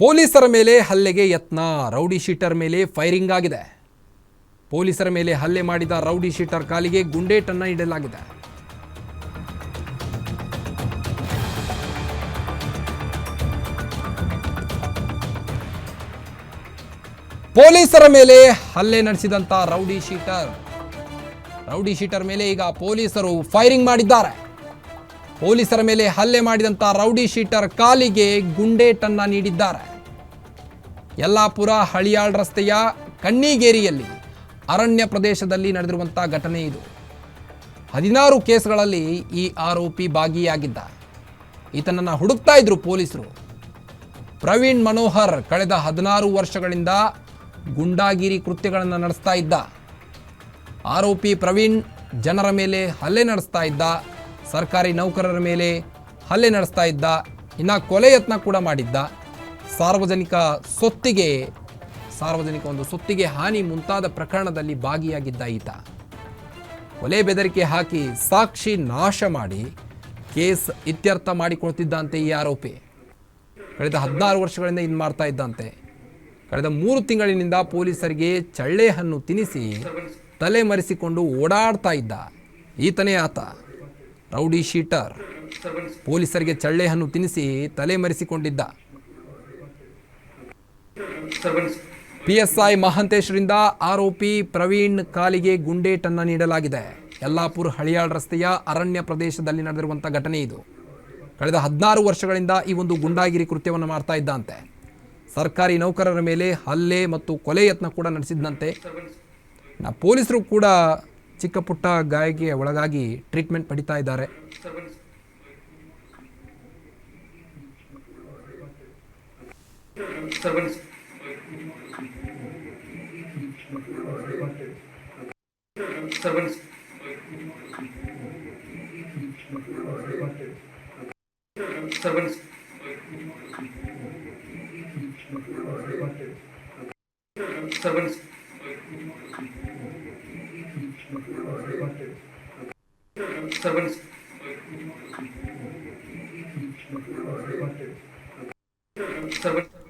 ಪೊಲೀಸರ ಮೇಲೆ ಹಲ್ಲೆಗೆ ಯತ್ನ. ರೌಡಿ ಶೀಟರ್ ಮೇಲೆ ಫೈರಿಂಗ್ ಆಗಿದೆ. ಪೊಲೀಸರ ಮೇಲೆ ಹಲ್ಲೆ ಮಾಡಿದ ರೌಡಿ ಶೀಟರ್ ಕಾಲಿಗೆ ಗುಂಡೇಟನ್ನ ಇಡಲಾಗಿದೆ. ಪೊಲೀಸರ ಮೇಲೆ ಹಲ್ಲೆ ನಡೆಸಿದಂತ ರೌಡಿ ಶೀಟರ್. ರೌಡಿ ಶೀಟರ್ ಮೇಲೆ ಈಗ ಪೊಲೀಸರು ಫೈರಿಂಗ್ ಮಾಡಿದ್ದಾರೆ. ಪೊಲೀಸರ ಮೇಲೆ ಹಲ್ಲೆ ಮಾಡಿದಂತ ರೌಡಿ ಶೀಟರ್ ಕಾಲಿಗೆ ಗುಂಡೇಟನ್ನ ನೀಡಿದ್ದಾರೆ. ಯಲ್ಲಾಪುರ ಹಳಿಯಾಳ್ ರಸ್ತೆಯ ಕಣ್ಣಿಗೇರಿಯಲ್ಲಿ ಅರಣ್ಯ ಪ್ರದೇಶದಲ್ಲಿ ನಡೆದಿರುವಂಥ ಘಟನೆ ಇದು. ಹದಿನಾರು ಕೇಸ್ಗಳಲ್ಲಿ ಈ ಆರೋಪಿ ಭಾಗಿಯಾಗಿದ್ದ. ಈತನನ್ನು ಹುಡುಕ್ತಾ ಇದ್ರು ಪೊಲೀಸರು. ಪ್ರವೀಣ್ ಮನೋಹರ್ ಕಳೆದ ಹದಿನಾರು ವರ್ಷಗಳಿಂದ ಗುಂಡಾಗಿರಿ ಕೃತ್ಯಗಳನ್ನು ನಡೆಸ್ತಾ ಇದ್ದ. ಆರೋಪಿ ಪ್ರವೀಣ್ ಜನರ ಮೇಲೆ ಹಲ್ಲೆ ನಡೆಸ್ತಾ ಇದ್ದ. ಸರ್ಕಾರಿ ನೌಕರರ ಮೇಲೆ ಹಲ್ಲೆ ನಡೆಸ್ತಾ ಇದ್ದ, ಇನ್ನು ಕೊಲೆ ಯತ್ನ ಕೂಡ ಮಾಡಿದ್ದ. ಸಾರ್ವಜನಿಕ ಸೊತ್ತಿಗೆ, ಸಾರ್ವಜನಿಕ ಒಂದು ಸೊತ್ತಿಗೆ ಹಾನಿ ಮುಂತಾದ ಪ್ರಕರಣದಲ್ಲಿ ಭಾಗಿಯಾಗಿದ್ದ ಈತ. ಕೊಲೆ ಬೆದರಿಕೆ ಹಾಕಿ ಸಾಕ್ಷಿ ನಾಶ ಮಾಡಿ ಕೇಸ್ ಇತ್ಯರ್ಥ ಮಾಡಿಕೊಳ್ತಿದ್ದಂತೆ ಈ ಆರೋಪಿ. ಕಳೆದ ಹದಿನಾರು ವರ್ಷಗಳಿಂದ ಇದು ಮಾಡ್ತಾ ಇದ್ದಂತೆ. ಕಳೆದ ಮೂರು ತಿಂಗಳಿನಿಂದ ಪೊಲೀಸರಿಗೆ ಚಳ್ಳೆ ಹಣ್ಣು ತಿನ್ನಿಸಿ ತಲೆ ಮರೆಸಿಕೊಂಡು ಓಡಾಡ್ತಾ ಇದ್ದ ಈತನೇ ಆತ. Rowdy sheeter. ಪೊಲೀಸರಿಗೆ ಚಳ್ಳೆ ಹಣ್ಣು ತಿನ್ನಿಸಿ ತಲೆ ಮರೆಸಿಕೊಂಡಿದ್ದ. ಪಿ ಎಸ್ ಐ ಮಹಾಂತೇಶ್ವರಿಂದ ಆರೋಪಿ ಪ್ರವೀಣ್ ಕಾಲಿಗೆ ಗುಂಡೇಟನ್ನ ನೀಡಲಾಗಿದೆ. ಯಲ್ಲಾಪುರ್ ಹಳಿಯಾಳ್ ರಸ್ತೆಯ ಅರಣ್ಯ ಪ್ರದೇಶದಲ್ಲಿ ನಡೆದಿರುವಂಥ ಘಟನೆ ಇದು. ಕಳೆದ ಹದಿನಾರು ವರ್ಷಗಳಿಂದ ಈ ಒಂದು ಗುಂಡಾಗಿರಿ ಕೃತ್ಯವನ್ನು ಮಾಡ್ತಾ ಇದ್ದಂತೆ. ಸರ್ಕಾರಿ ನೌಕರರ ಮೇಲೆ ಹಲ್ಲೆ ಮತ್ತು ಕೊಲೆ ಯತ್ನ ಕೂಡ ನಡೆಸಿದ್ದಂತೆ. ಪೊಲೀಸರು ಕೂಡ ಚಿಕ್ಕ ಪುಟ್ಟ ಗಾಯಕ್ಕೆ ಒಳಗಾಗಿ ಟ್ರೀಟ್ಮೆಂಟ್ ಪಡಿತಾ ಇದ್ದಾರೆ Servants. Servants. Servants.